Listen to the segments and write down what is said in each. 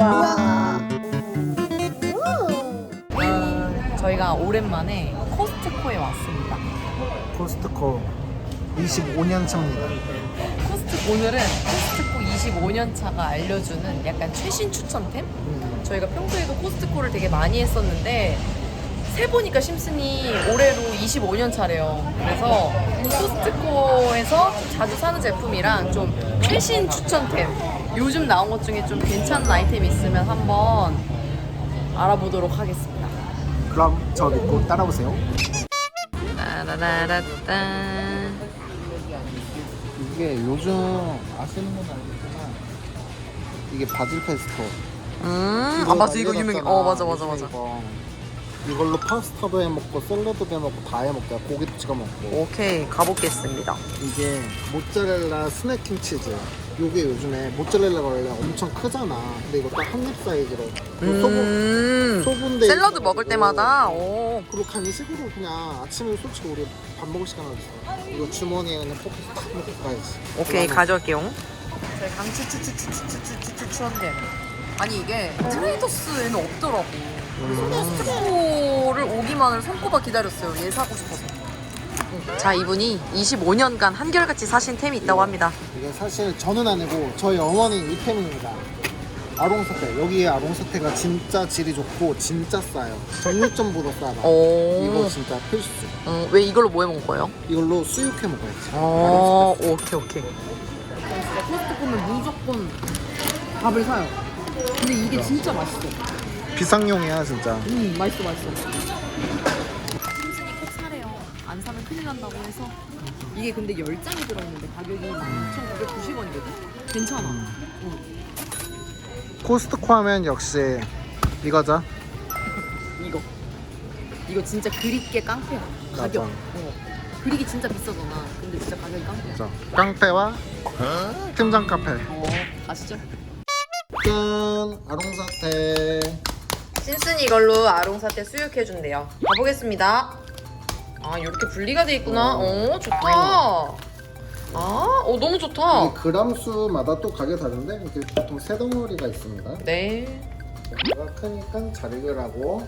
아, 저희가 오랜만에 코스트코에 왔습니다. 코스트코 25년 차입니다. 코스트 오늘은 코스트코 25년 차가 알려주는 약간 최신 추천템? 저희가 평소에도 코스트코를 되게 많이 했었는데 세 보니까 심슨이 올해로 25년 차래요. 그래서 코스트코에서 좀 자주 사는 제품이랑 좀 최신 추천템 요즘 나온 것 중에 좀 괜찮은 아이템 있으면 한번 알아보도록 하겠습니다. 그럼 저 믿고 따라오세요. 따라라라따. 이게 요즘 아시는 건 알겠지만 이게 바질 페스토. 음, 아 맞아 이거 유명해. 어 맞아 맞아 맞아. 이거. 이걸로 파스타도 해 먹고 샐러드도 해 먹고 다 해 먹고 고기도 찍어 먹고. 오케이 가보겠습니다. 이게 모짜렐라 스낵킹 치즈. 요게 요즘에 모짜렐라가 원래 엄청 크잖아. 근데 이거 딱 한 입 사이즈로. 소분 음. 샐러드. 먹을 때마다 오. 그리고 간식으로 그냥 아침에 솔직히 우리 밥 먹을 시간 없어. 이거 주머니에 그냥 포크 딱 넣고 가야지. 오케이 가져올게요. 저희 강추추추추추추추추추추 아니 이게 트레이더스에는 없더라고. 코스트코를 오기만을 손꼽아 기다렸어요. 얘 사고 싶어서. 자 이분이 25년간 한결같이 사신 템이 있다고 합니다. 이게 사실 저는 아니고 저희 어머니 이템입니다. 아롱사태. 여기에 아롱사태가 진짜 질이 좋고 진짜 싸요. 정육점보다 싸다. 오. 이거 진짜 필수. 어, 왜 이걸로 뭐 해 먹을 거예요? 이걸로 수육해 먹어야지. 어, 오케이 오케이. 진짜 코스트코면 무조건 밥을 사요. 근데 이게 진짜 맛있어. 비상용이야 진짜. 음, 맛있어 맛있어. 심슨이 꼭 사래요. 안 사면 큰일 난다고 해서 이게 근데 10장이 들어있는데 가격이 2,990원이거든? 괜찮아. 응. 코스트코 하면 역시 이거죠. 이거. 이거 진짜 그립게 깡패야. 가격. 맞아. 어. 그릭이 진짜 비싸잖아. 근데 진짜 가격이 깡패야. 그죠. 깡패와 팀장 카페. 어, 아시죠? 짠 아롱사태. 신슨이 이걸로 아롱사태 수육해준대요. 가보겠습니다. 아, 이렇게 분리가 돼 있구나. 어, 좋다. 아, 어, 너무 좋다. 이 그람 수마다 또 가격 다른데 이렇게 보통 세 덩어리가 있습니다. 네. 얘가 크니까 잘 익으라고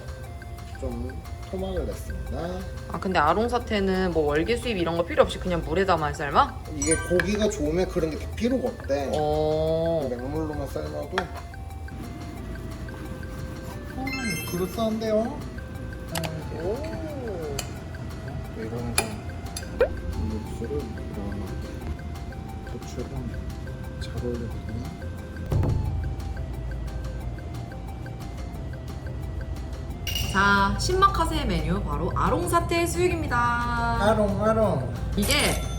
좀 토막을 냈습니다. 아, 근데 아롱 사태는 뭐 월계 수입 이런 거 필요 없이 그냥 물에다만 삶아? 이게 고기가 좋으면 그런 게다 필요가 없대. 어. 맹물로만 삶아도 음, 그럴싸한데요? 오. 이런 거 육수를 넣어놔 고추랑 잘 어울리거든요. 자, 신마카세 메뉴 바로 아롱 사태 수육입니다. 아롱 아롱. 이게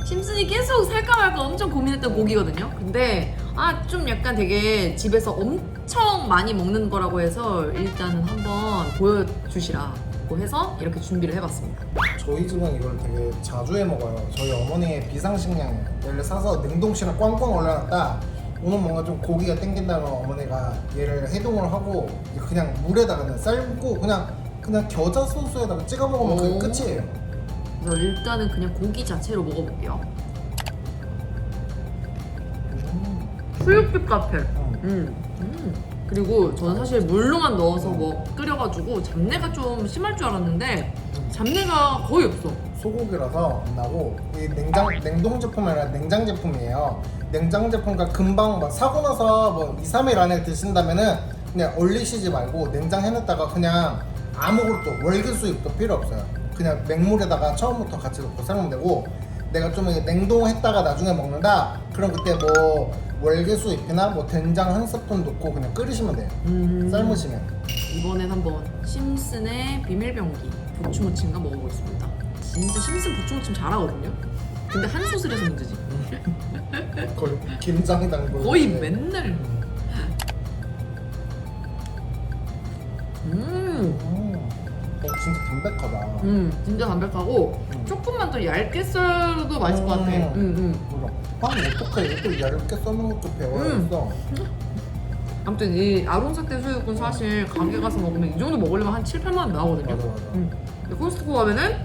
심슨이 계속 살까 말까 엄청 고민했던 고기거든요. 근데 아 좀 약간 되게 집에서 엄청 많이 먹는 거라고 해서 일단은 한번 보여주시라고 해서 이렇게 준비를 해봤습니다. 저희 집은 이걸 되게 자주 해 먹어요. 저희 어머니의 비상식량이에요. 얘를 사서 냉동실에 꽝꽝 올려놨다. 오늘 뭔가 좀 고기가 땡긴다면 어머니가 얘를 해동을 하고 그냥 물에다가 그냥 삶고 그냥 그냥 겨자 소스에다가 찍어 먹으면 오. 그게 끝이에요. 그래서 일단은 그냥 고기 자체로 먹어볼게요. 수육집 카페. 음. 음. 그리고 저는 사실 물로만 넣어서 뭐 끓여가지고 잡내가 좀 심할 줄 알았는데 잡내가 거의 없어. 소고기라서 안 나고 이 냉장 냉동 제품이 아니라 냉장 제품이에요. 냉장 제품과 금방 막 사고 나서 뭐 2, 3일 안에 드신다면은 그냥 얼리시지 말고 냉장 해놨다가 그냥 아무것도 월계 수입도 필요 없어요. 그냥 맹물에다가 처음부터 같이 넣고 삶으면 되고 내가 좀 냉동했다가 나중에 먹는다. 그럼 그때 뭐 월계수 잎이나 뭐 된장 한 스푼 넣고 그냥 끓이시면 돼요. 음. 삶으시면. 이번엔 한번 심슨의 비밀병기 부추무침과 먹어보겠습니다. 진짜 심슨 부추무침 잘하거든요. 근데 한 솥을해서 문제지. 거의 김장 담글. 거의 맨날. 진짜 담백하다. 음, 진짜 담백하고 음. 조금만 더 얇게 썰어도 맛있을 것 같아. 음. 음, 음. 몰라. 빵 어떡해? 이것도 얇게 써는 것도 배워야겠어. 아무튼 이 아롱사태 수육은 사실 가게 가서 먹으면 이 정도 먹으려면 한 7, 8만 원 나오거든요. 맞아, 맞아. 음. 근데 코스트코 가면은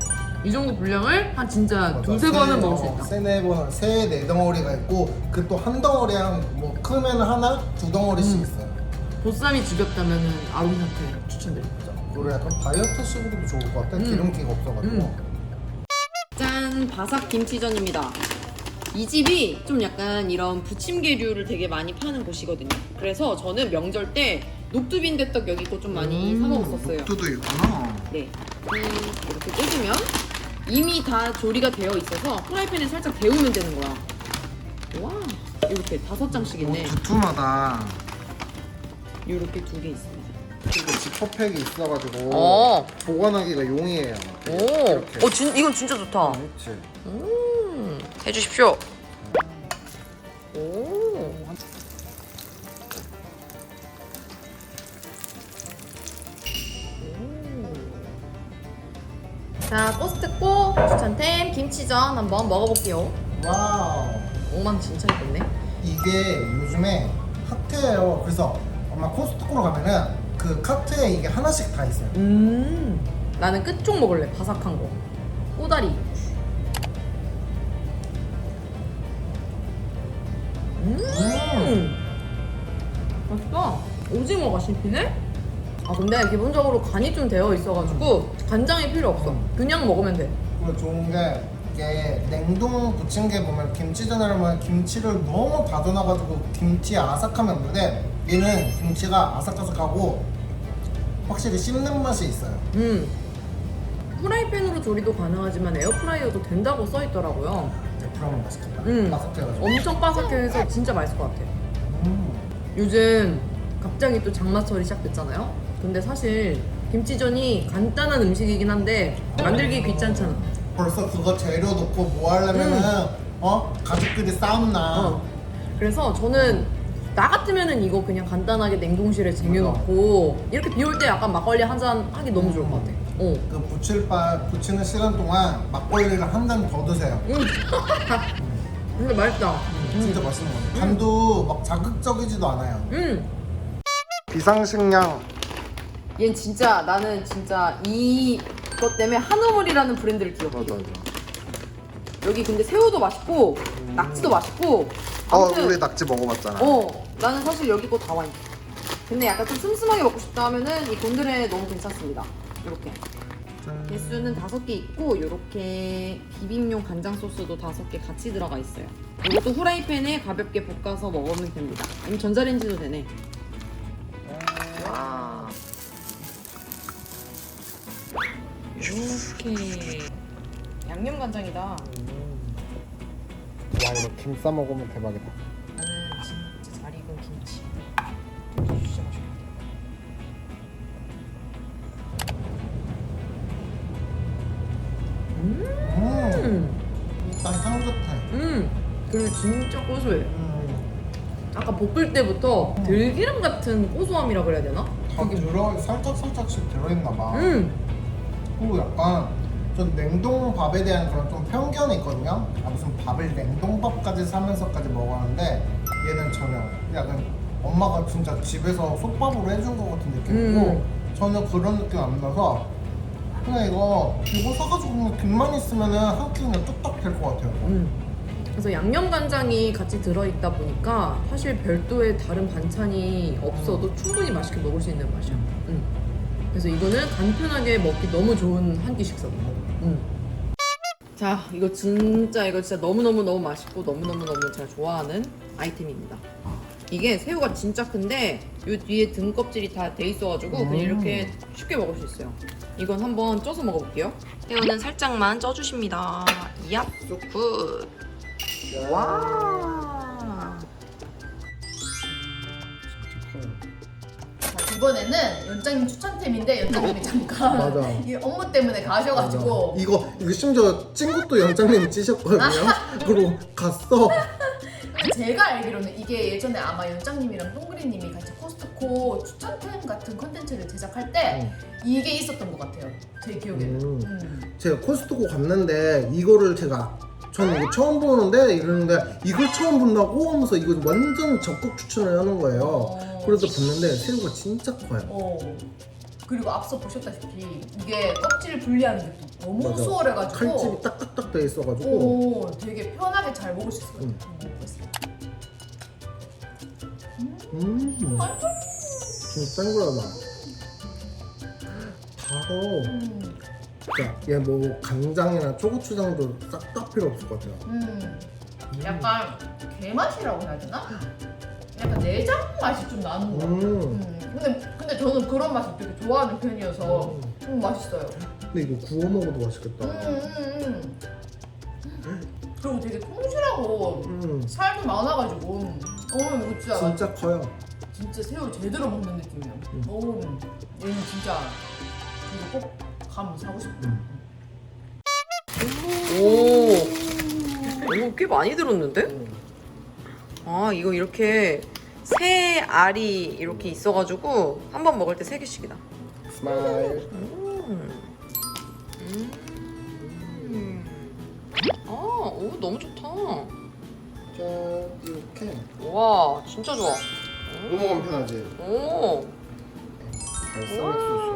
이 정도 분량을 한 진짜 맞아. 두세 세- 번은 먹을 수 어, 있다. 세네 번, 세네 덩어리가 있고 그 또 한 덩어리랑 뭐 크면 하나, 두 덩어리씩 음. 있어요. 보쌈이 지겹다면은 아롱사태 추천드립니다. 그리고 약간 다이어트식으로도 좋을 것 같아. 음. 기름기가 없어가지고. 음. 짠 바삭 김치전입니다. 이 집이 좀 약간 이런 부침개류를 되게 많이 파는 곳이거든요. 그래서 저는 명절 때 녹두빈대떡 여기 거좀 많이 사 먹었었어요. 녹두도 있구나. 네. 음, 이렇게 뜯으면 이미 다 조리가 되어 있어서 프라이팬에 살짝 데우면 되는 거야. 와, 이렇게 다섯 장씩 있네. 두툼하다. 이렇게 두 개 있습 그리고 지퍼팩이 있어가지고 어. 보관하기가 용이해요. 오, 이렇게. 어, 진, 이건 진짜 좋다. 그렇지. 음, 해주십시오. 오. 자, 코스트코 추천템 김치전 한번 먹어볼게요. 와우. 오만 진짜 예쁘네. 이게 요즘에 핫해요. 그래서 아마 코스트코로 가면은 그 카트에 이게 하나씩 다 있어요. 음, 나는 끝쪽 먹을래. 바삭한 거. 꼬다리. 음, 맛있다. 오징어가 씹히네? 아 근데 기본적으로 간이 좀 되어 있어가지고 간장이 필요 없어. 그냥 먹으면 돼. 그리고 좋은 게 이게 냉동 부침개 보면 김치전을 하면 김치를 너무 다져놔가지고 김치 아삭함이 없는데 얘는 김치가 아삭아삭하고 확실히 씹는 맛이 있어요. 음. 프라이팬으로 조리도 가능하지만 에어프라이어도 된다고 써 있더라고요. 이제 그러면 맛있겠다. 음. 바삭해가지고. 엄청 바삭해서 진짜 맛있을 것 같아. 음. 요즘 갑자기 또 장마철이 시작됐잖아요. 근데 사실 김치전이 간단한 음식이긴 한데 만들기 귀찮잖아. 벌써 그거 재료 넣고 뭐 하려면은 어 가족끼리 싸움 나. 어. 그래서 저는 나 같으면은 이거 그냥 간단하게 냉동실에 쟁여놓고 이렇게 비 올 때 약간 막걸리 한 잔 하기 너무 좋을 것 같아. 어. 그 부칠 바 부치는 시간 동안 막걸리를 한 잔 더 드세요. 음. 근데 맛있다. 진짜 맛있는 거 같아요. 간도 막 자극적이지도 않아요. 음. 비상식량 얘는 진짜 나는 진짜 이것 때문에 한우물이라는 브랜드를 기억해. 여기 근데 새우도 맛있고 낙지도 맛있고. 아무튼 낙지 먹어봤잖아. 어, 나는 사실 여기 거 다 와있어. 근데 약간 좀 슴슴하게 먹고 싶다 하면은 이 곤드레 너무 괜찮습니다. 이렇게. 개수는 다섯 개 있고 이렇게 비빔용 간장 소스도 다섯 개 같이 들어가 있어요. 이것도 후라이팬에 가볍게 볶아서 먹으면 됩니다. 아니면 전자레인지도 되네. 와. 이렇게 양념 간장이다. 와 이거 김 싸 먹으면 대박이다. 나는 진짜 잘 익은 김치. 진짜 맛있겠다. 음, 음, 일단 향 좋다. 음, 그리고 진짜 고소해. 음, 아까 볶을 때부터 들기름 같은 고소함이라 그래야 되나? 다 들어 살짝 살짝씩 들어있나 봐. 음, 그리고 약간 전 냉동 밥에 대한 그런 좀 편견이 있거든요. 아 무슨 밥을 냉동밥까지 사면서까지 먹었는데 얘는 전혀 약간 엄마가 진짜 집에서 솥밥으로 해준 것 같은 느낌이고 음. 전혀 그런 느낌 안 나서 그냥 이거 이거 사가지고 그냥 김만 있으면은 한 끼 그냥 뚝딱 될 것 같아요. 음. 그래서 양념 간장이 같이 들어있다 보니까 사실 별도의 다른 반찬이 없어도 충분히 맛있게 먹을 수 있는 맛이야. 음. 그래서 이거는 간편하게 먹기 너무 좋은 한 끼 식사입니다. 음. 자, 이거 진짜 이거 진짜 너무 너무 너무 맛있고 너무 너무 너무 제가 좋아하는 아이템입니다. 이게 새우가 진짜 큰데 요 뒤에 등 껍질이 다 돼 있어가지고 그냥 음. 이렇게 쉽게 먹을 수 있어요. 이건 한번 쪄서 먹어볼게요. 새우는 살짝만 쪄주십니다. 얍, 굿. 와. 이번에는 연장님 추천템인데 연장님이 잠깐 맞아. 이 업무 때문에 가셔가지고 이거 이거 심지어 찐 것도 연장님이 찌셨거든요. 그리고 갔어. 근데 제가 알기로는 이게 예전에 아마 연장님이랑 동그리님이 같이 코스트코 추천템 같은 컨텐츠를 제작할 때 이게 있었던 것 같아요. 제 기억에는. 음. 음. 제가 코스트코 갔는데 이거를 제가 저는 이거 처음 보는데 이러는데 이걸 처음 본다고 하면서 이거 완전 적극 추천을 하는 거예요. 어. 그래도 봤는데 새우가 진짜 커요. 어. 그리고 앞서 보셨다시피 이게 껍질 분리하는 게 또 너무 맞아. 수월해가지고 칼집이 딱딱딱 돼 있어가지고 오, 되게 편하게 잘 먹을 수 있을 것 음. 같아요. 먹어보겠습니다. 음 진짜 땡그라다. 바로 음, 얘뭐 간장이나 초고추장도 싹 다 필요 없을 것 같아요. 음, 약간 게 맛이라고 해야 되나? 약간 내장 맛이 좀 나는 것 같아요. 음. 음, 근데 근데 저는 그런 맛을 되게 좋아하는 편이어서 음, 맛있어요. 근데 이거 구워 먹어도 맛있겠다. 음, 음, 음. 그리고 되게 통실하고 음 살도 많아가지고 어 이거 진짜 진짜 커요. 진짜 새우 제대로 먹는 느낌이에요. 음. 오, 얘는 진짜 이거 꼭 가면 사고 싶어. 음. 오, 오, 꽤 많이 들었는데? 아, 이거 이렇게 세 알이 이렇게 있어가지고 한 번 먹을 때 세 개씩이다. 스마일. 음. 음. 아, 오, 너무 좋다. 짠 이렇게 와, 진짜 좋아. 뭐 먹으면 편하지. 오. 발사믹 소스.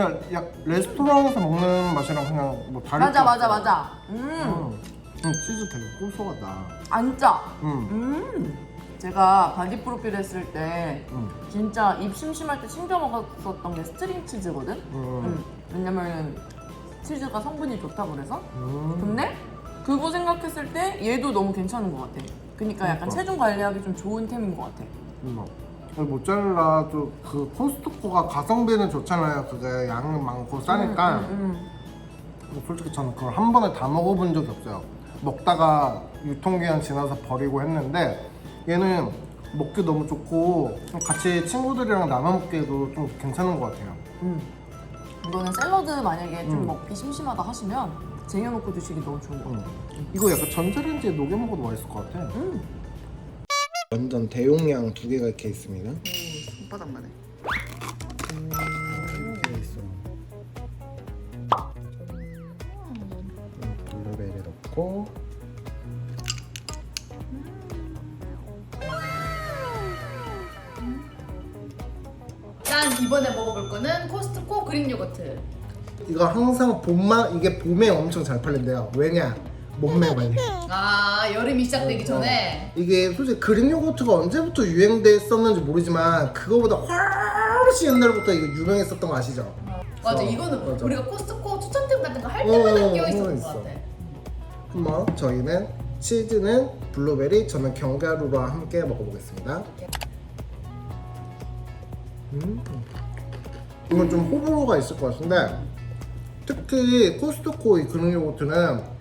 그냥 약 레스토랑에서 먹는 맛이랑 그냥 뭐 다를 맞아, 것 맞아, 같아. 맞아. 음. 음. 음, 치즈 되게 고소하다. 안 짜. 음. 음. 제가 바디 프로필 했을 때 음. 진짜 입 심심할 때 챙겨 먹었었던 게 스트링 치즈거든. 음. 음. 왜냐면 치즈가 성분이 좋다고 그래서. 음. 근데 그거 생각했을 때 얘도 너무 괜찮은 것 같아. 그러니까 약간 그러니까. 체중 관리하기 좀 좋은 템인 것 같아. 음. 이 모짜렐라 좀그 코스트코가 가성비는 좋잖아요. 그게 양은 많고 싸니까. 음, 근데 솔직히 저는 그걸 한 번에 다 먹어본 적이 없어요. 먹다가 유통기한 지나서 버리고 했는데 얘는 먹기 너무 좋고 좀 같이 친구들이랑 나눠 먹기에도 좀 괜찮은 것 같아요. 음. 이거는 샐러드 만약에 좀 음. 먹기 심심하다 하시면 쟁여놓고 드시기 너무 좋은 것 같아. 음. 이거 약간 전자레인지에 녹여 먹어도 맛있을 것 같아. 음. 완전 대용량 두 개가 이렇게 있습니다. 손바닥만 해. 이렇게 있어. 블루베리 넣고 짠 이번에 먹어볼 거는 코스트코 그릭 요거트. 이거 항상 봄만 이게 봄에 엄청 잘 팔린대요. 왜냐? 몸매 관리. 아 여름이 시작되기 전에 이게 솔직히 그릭 요거트가 언제부터 유행됐었는지 모르지만 그거보다 훨씬 옛날부터 이거 유명했었던 거 아시죠? 맞아 어, 이거는 맞아. 우리가 코스트코 추천템 같은 거할 어, 때마다 끼어 어, 있었던 있어. 것 같아. 한번 저희는 치즈는 블루베리, 저는 견과류와 함께 먹어보겠습니다. 음, 이건 좀 호불호가 있을 것 같은데 특히 코스트코 이 그릭 요거트는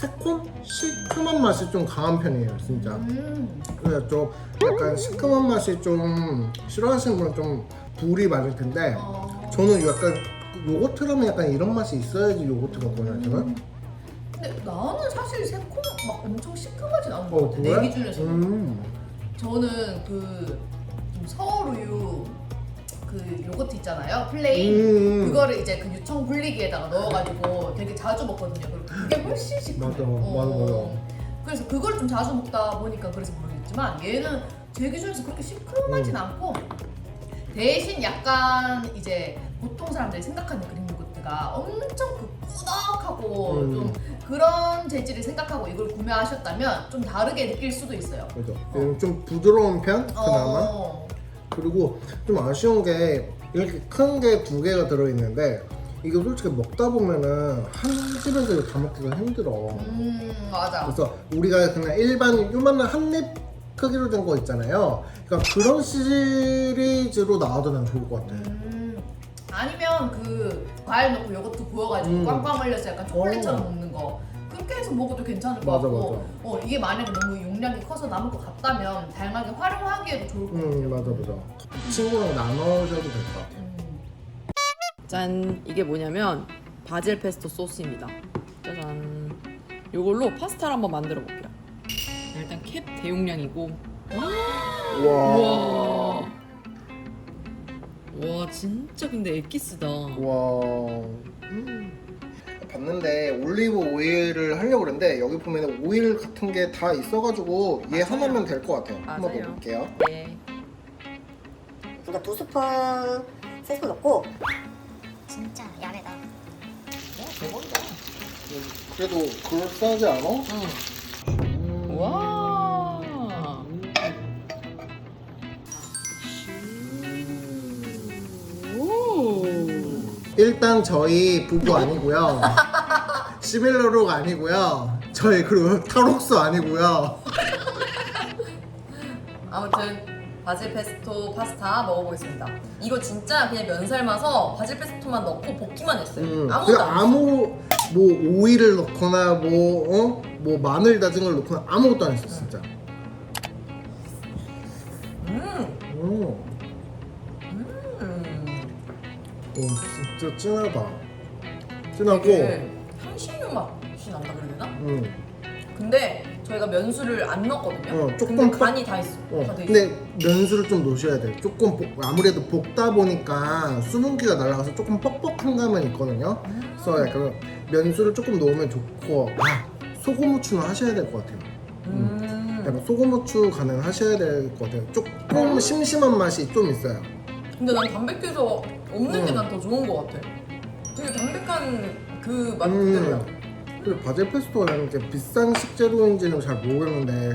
새콤 시큼한 맛이 좀 강한 편이에요, 진짜. 음. 그래서 좀 약간 시큼한 맛이 좀 싫어하시는 분은 좀 불이 많을 텐데 어. 저는 약간 요거트라면 약간 이런 맛이 있어야지 요거트 같거든요 저는 근데 나는 사실 새콤 막 엄청 시큼하진 않은 것 어 같아. 그래? 내 기준에서는. 음. 저는 그좀 서울 우유 그 요거트 있잖아요. 플레인. 음. 그거를 이제 그 유청 분리기에다가 넣어가지고 되게 자주 먹거든요. 그리고 그게 훨씬 시큼해. 맞아, 맞아, 맞아. 그래서 그걸 좀 자주 먹다 보니까 그래서 모르겠지만 얘는 제 기준에서 그렇게 시큼하진 음. 않고 대신 약간 이제 보통 사람들이 생각하는 그릭 요거트가 엄청 그 꾸덕하고 음. 좀 그런 재질을 생각하고 이걸 구매하셨다면 좀 다르게 느낄 수도 있어요. 맞아. 얘는 좀 부드러운 편? 그나마? 어. 그리고 좀 아쉬운 게 이렇게 큰 게 두 개가 들어있는데 이게 솔직히 먹다 보면은 한 집에서 다 먹기가 힘들어 음 맞아. 그래서 우리가 그냥 일반 요만한 한입 크기로 된 거 있잖아요. 그러니까 그런 시리즈로 나와도 난 좋을 것 같아. 음 아니면 그 과일 넣고 요거트 부어가지고 음. 꽝꽝 흘려서 약간 초콜릿처럼 어. 먹는 거 해서 먹어도 괜찮을 것 맞아, 같고 어 이게 만약에 너무 용량이 커서 남을 것 같다면 다양하게 활용하기에도 좋을 것 같아요. 음 맞아 맞아. 친구랑 나눠셔도 될 것 같아. 음. 짠 이게 뭐냐면 바질 페스토 소스입니다 짜잔 요걸로 파스타를 한번 만들어 볼게요 일단 캡 대용량이고 와. 우와 와 진짜 근데 엑기스다 와. 음. 봤는데 올리브 오일을 하려고 그랬는데 여기 보면 오일 같은 게 다 있어가지고 얘 맞아요. 하나면 될 것 같아요. 한번 맞아요. 넣어볼게요. 네. 그러니까 두 스푼, 세 스푼 넣고 진짜 야매다. 대박이다. 그래도 그럴싸하지 않아? 응. 음. 와. 일단 저희 부부 아니고요. 시벨러룩 아니고요. 저희 그리고 탈옥수 아니고요. 아무튼 바질 페스토 파스타 먹어보겠습니다. 이거 진짜 그냥 면 삶아서 바질 페스토만 넣고 볶기만 했어요. 음, 아무것도 그안 아무 뭐 오이를 넣거나 뭐 어? 뭐 마늘 다진 걸 넣거나 아무것도 안 했어 진짜. 음. 음. 음. 오 진짜 진하다. 진하고. 되게 향신료 맛이 난다 그래야 되나? 음. 근데 저희가 면수를 안 넣었거든요. 어, 조금 근데 뻑- 간이 다 있어. 어, 다돼 있어. 근데 면수를 좀 놓으셔야 돼. 조금 볶- 아무래도 볶다 보니까 수분기가 날아가서 조금 뻑뻑한 감은 있거든요. 그래서 약간 면수를 조금 넣으면 좋고 아 소금 후추는 하셔야 될 것 같아요. 음. 약간 소금 후추 가능 하셔야 될 것 같아요. 조금 심심한 맛이 좀 있어요. 근데 난 담백해서 없는 게 음. 난 더 좋은 것 같아. 되게 담백한 그맛 음. 그대로야. 그리고 바질 페스토가 이렇게 비싼 식재료인지는 잘 모르겠는데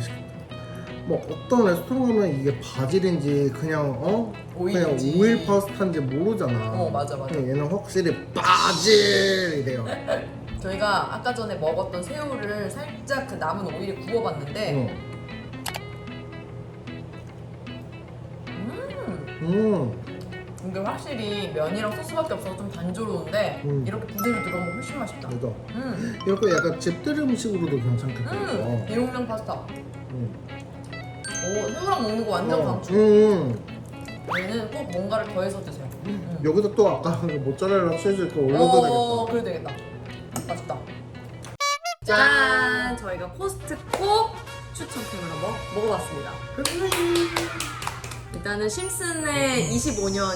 뭐 어떤 레스토랑 가면 이게 바질인지 그냥 어 오일인지. 그냥 오일 파스타인지 모르잖아. 어, 맞아, 맞아. 근데 얘는 확실히 바질 이래요. 저희가 아까 전에 먹었던 새우를 살짝 그 남은 오일에 구워봤는데 응. 음. 음. 이게 확실히 면이랑 소스밖에 없어서 좀 단조로운데 음. 이렇게 부대로 들어오면 훨씬 맛있다. 이거 음. 이렇게 약간 집들 음식으로도 괜찮겠다. 음. 이거. 대용량 파스타. 음. 오 새우랑 먹는 거 완전 어. 강추. 음. 얘는 꼭 뭔가를 더해서 드세요. 음. 여기다 또 아까 그 모짜렐라 치즈 또 올려도 어, 되겠다. 그래도 되겠다. 맛있다. 짠! 저희가 코스트코 추천템을 한번 먹어봤습니다. 일단은 심슨의 25년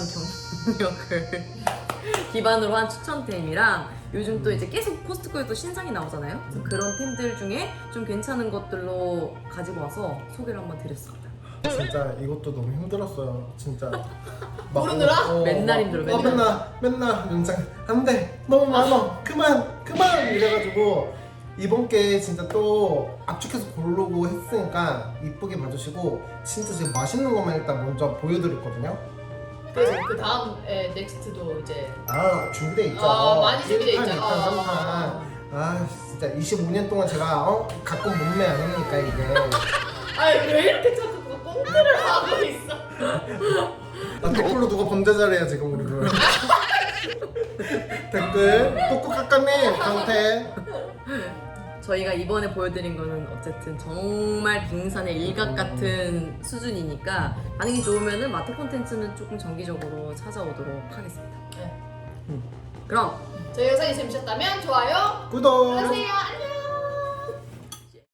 경력을 기반으로 한 추천템이랑 요즘 또 이제 계속 코스트코에 또 신상이 나오잖아요. 그래서 그런 템들 중에 좀 괜찮은 것들로 가지고 와서 소개를 한번 드렸습니다. 진짜 이것도 너무 힘들었어요. 진짜. 막 고르느라? 어, 맨날 막- 힘들어, 어, 맨날. 맨날 맨날 연장 안돼 너무 많아 그만 그만 이래가지고 이번 게 진짜 또 압축해서 고르고 했으니까 이쁘게 봐주시고 진짜 지금 맛있는 것만 일단 먼저 보여드렸거든요. 그래서 그 다음에 넥스트도 이제 아 준비돼 있죠. 아, 많이 준비돼 1판, 있죠. 2판, 아. 3판. 아 진짜 25년 동안 제가 어 가끔 몸매 아닙니까 이게. 아니 왜 이렇게 자꾸 그 꽁트를 하고 있어? 나 댓글로 누가 범죄자래요 지금 우리 그 댓글 똑똑 깎았네 강태 저희가 이번에 보여드린 거는 어쨌든 정말 빙산의 일각 같은 수준이니까 반응이 좋으면은 마트 콘텐츠는 조금 정기적으로 찾아오도록 하겠습니다. 네. 그럼 저희 영상이 재밌으셨다면 좋아요 구독 하세요 안녕